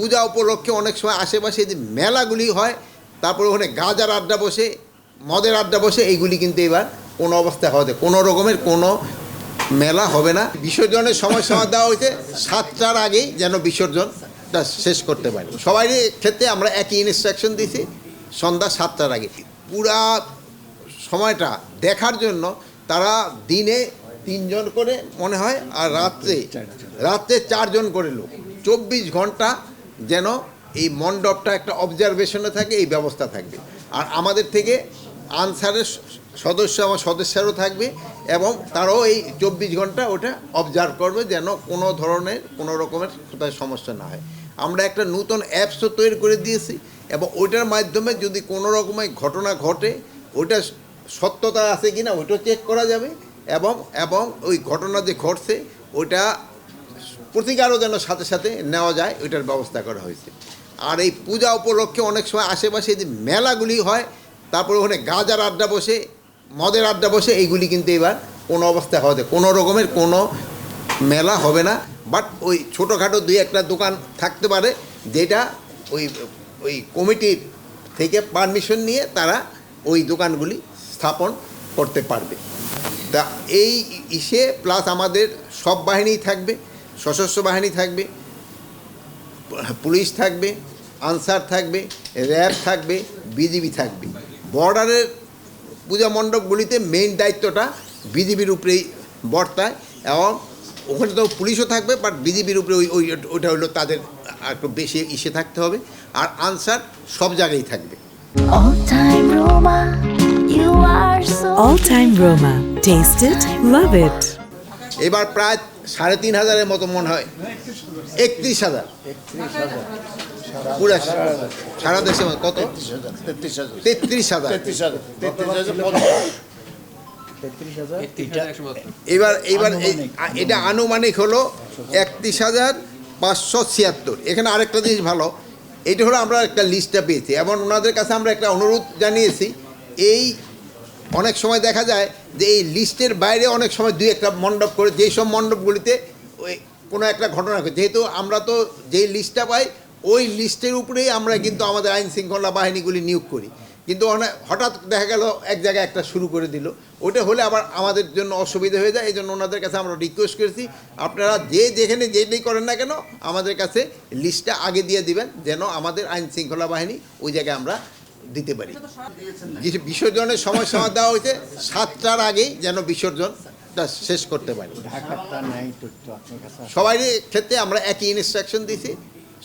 পূজা উপলক্ষে অনেক সময় আশেপাশে যে মেলাগুলি হয়, তারপরে ওখানে গাজার আড্ডা বসে, মদের আড্ডা বসে, এইগুলি কিন্তু এবার কোনো অবস্থায় হবে কোনো রকমের কোনো মেলা হবে না। বিসর্জনের সময় সময় দেওয়া হয়েছে, সাতটার আগেই যেন বিসর্জনটা শেষ করতে পারে। সবাই ক্ষেত্রে আমরা একই ইনস্ট্রাকশন দিয়েছি, সন্ধ্যা সাতটার আগে। পুরা সময়টা দেখার জন্য তারা দিনে তিনজন করে মনে হয়, আর রাত্রে রাত্রে চারজন করে লোক। চব্বিশ ঘণ্টা যেন এই মণ্ডপটা একটা অবজারভেশনে থাকে, এই ব্যবস্থা থাকবে। আর আমাদের থেকে আনসারের সদস্য আমার সদস্যরাও থাকবে এবং তারাও এই চব্বিশ ঘণ্টা ওটা অবজার্ভ করবে যেন কোনো ধরনের কোনো রকমের কোথায় সমস্যা না হয়। আমরা একটা নতুন অ্যাপসও তৈরি করে দিয়েছি এবং ওইটার মাধ্যমে যদি কোনো রকমের ঘটনা ঘটে, ওইটা সত্যতা আছে কিনা ওইটাও চেক করা যাবে এবং এবং ওই ঘটনা যে ঘটছে, ওইটা প্রতিকারও যেন সাথে সাথে নেওয়া যায়, ওইটার ব্যবস্থা করা হয়েছে। আর এই পূজা উপলক্ষে অনেক সময় আশেপাশে যে মেলাগুলি হয়, তারপরে ওখানে গাজার আড্ডা বসে, মদের আড্ডা বসে, এইগুলি কিন্তু এবার কোনো অবস্থায় হবে কোনো রকমের কোনো মেলা হবে না। বাট ওই ছোটোখাটো দুই একটা দোকান থাকতে পারে, যেটা ওই ওই কমিটির থেকে পারমিশন নিয়ে তারা ওই দোকানগুলি স্থাপন করতে পারবে। তা এই ইসে, প্লাস আমাদের সব বাহিনী থাকবে। সশস্ত্র বাহিনী থাকবে পুলিশ থাকবে আনসার থাকবে র্যাব থাকবে বিজিবি থাকবে বর্ডারের পূজা মণ্ডপগুলিতে মেইন দায়িত্বটা বিজিবির উপরেই বর্তায় এবং ওখানে তো পুলিশও থাকবে বাট বিজিবির উপরে ওই ওই ওইটা হলো তাদের একটু বেশি ইসে থাকতে হবে আর আনসার সব জায়গায় থাকবে All time Roma, you are so All time Roma. Taste it, love it. এবার প্রায় সাড়ে তিন হাজারের মতো মনে হয়। একত্রিশ হাজার। পুরা সারা দেশে কত? তেত্রিশ হাজার। এবার এবার এটা আনুমানিক হলো একত্রিশ হাজার পাঁচশো ছিয়াত্তর। এখানে আরেকটা জিনিস ভালো, এটা হলো আমরা একটা লিস্টটা পেয়েছি। এবং ওনাদের কাছে আমরা একটা অনুরোধ জানিয়েছি, এই অনেক সময় দেখা যায় যে এই লিস্টের বাইরে অনেক সময় দুই একটা মণ্ডপ করে, যেই সব মণ্ডপগুলিতে ওই কোনো একটা ঘটনা ঘটে। যেহেতু আমরা তো যেই লিস্টটা পাই, ওই লিস্টের উপরেই আমরা কিন্তু আমাদের আইন শৃঙ্খলা বাহিনীগুলি নিয়োগ করি। কিন্তু হঠাৎ দেখা গেল এক জায়গায় একটা শুরু করে দিল। ওটা হলে আবার আমাদের জন্য অসুবিধা হয়ে যায় এই জন্য ওনাদের কাছে আমরা রিকোয়েস্ট করেছি, আপনারা যে যেখানে যেটাই করেন না কেন, আমাদের কাছে লিস্টটা আগে দিয়ে দিবেন, যেন আমাদের আইন শৃঙ্খলা বাহিনী ওই জায়গায় আমরা দিতে পারি। যে বিসর্জনের সময় সময় দেওয়া হয়েছে সাতটার আগেই যেন বিসর্জন শেষ করতে পারি? সবাই ক্ষেত্রে আমরা একই ইনস্ট্রাকশন দিয়েছি।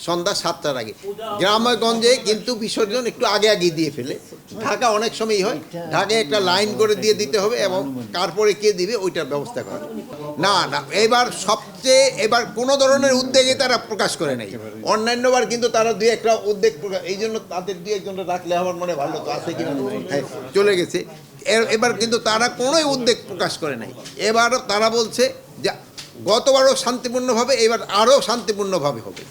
সন্ধ্যা সাতটার আগে। গ্রামগঞ্জে কিন্তু বিসর্জন একটু আগে আগে দিয়ে ফেলে। ঢাকা অনেক সময়ই হয়। ঢাকায় একটা লাইন করে দিয়ে দিতে হবে এবং তারপরে কে দিবে ওইটার ব্যবস্থা করা। না না এবার সবচেয়ে এবার কোনো ধরনের উদ্যোগে তারা প্রকাশ করে নাই। অন্যান্যবার কিন্তু তারা দুই একটা উদ্যোগ প্রকাশ এই জন্য তাদের দুই একজন রাখলে আমার মনে ভালো তো আছে কিনা হ্যাঁ, চলে গেছে। এবার কিন্তু তারা কোনোই উদ্যোগ প্রকাশ করে নাই। এবার তারা বলছে যে গতবারও শান্তিপূর্ণভাবে এবার আরও শান্তিপূর্ণভাবে হবে।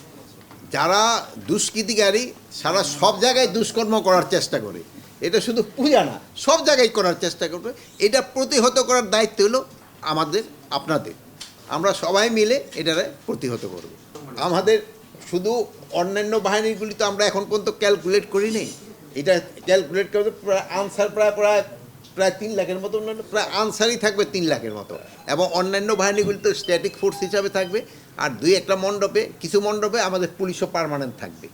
যারা দুষ্কৃতিকারী, সারা সব জায়গায় দুষ্কর্ম করার চেষ্টা করে। এটা শুধু পূজা না, সব জায়গায় করার চেষ্টা করবে এটা প্রতিহত করার দায়িত্ব হলো আমাদের, আপনাদের। আমরা সবাই মিলে এটারে প্রতিহত করব। আমাদের শুধু অন্যান্য বাহিনীগুলি তো আমরা এখন পর্যন্ত ক্যালকুলেট করি নেই এটা ক্যালকুলেট করতে প্রায় আনসার প্রায় প্রায় প্রায় তিন লাখের মতো প্রায় আনসারই থাকবে তিন লাখের মতো। এবং অন্যান্য বাহিনীগুলি তো স্ট্যাটিক ফোর্স হিসাবে থাকবে। আর দুই একটা মণ্ডপে কিছু মণ্ডপে আমাদের পুলিশও পারমানেন্ট থাকবে।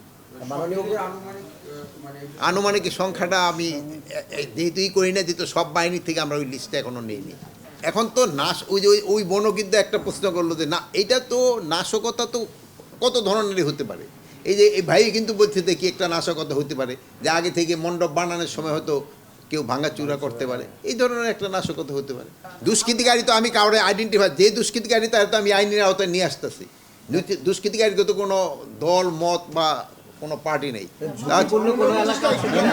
আনুমানিক সংখ্যাটা আমি যেহেতুই করি না যেহেতু সব বাহিনী থেকে আমরা ওই লিস্টটা এখনও নিইনি। এখন তো নাশ ওই যে ওই- ওই কিন্তু একটা প্রশ্ন করল যে না এটা তো নাশকতা তো কত ধরনেরই হতে পারে। এই যে এই ভাই কিন্তু বলছে দেখি একটা নাশকতা হতে পারে। যে আগে থেকে মণ্ডপ বানানোর সময় হয়তো কেউ ভাঙা চূড়া করতে পারে। এই ধরনের একটা নাশকতা হতে পারে। দুষ্কৃতিকারী তো আমি কাউরে আইডেন্টিফাই যে দুষ্কৃতিকারী তার তো আমি আইনের আওতায় নিয়ে আসতেছি। দুষ্কৃতিকারীকে তো কোনো দল, মত বা কোনো পার্টি নেই।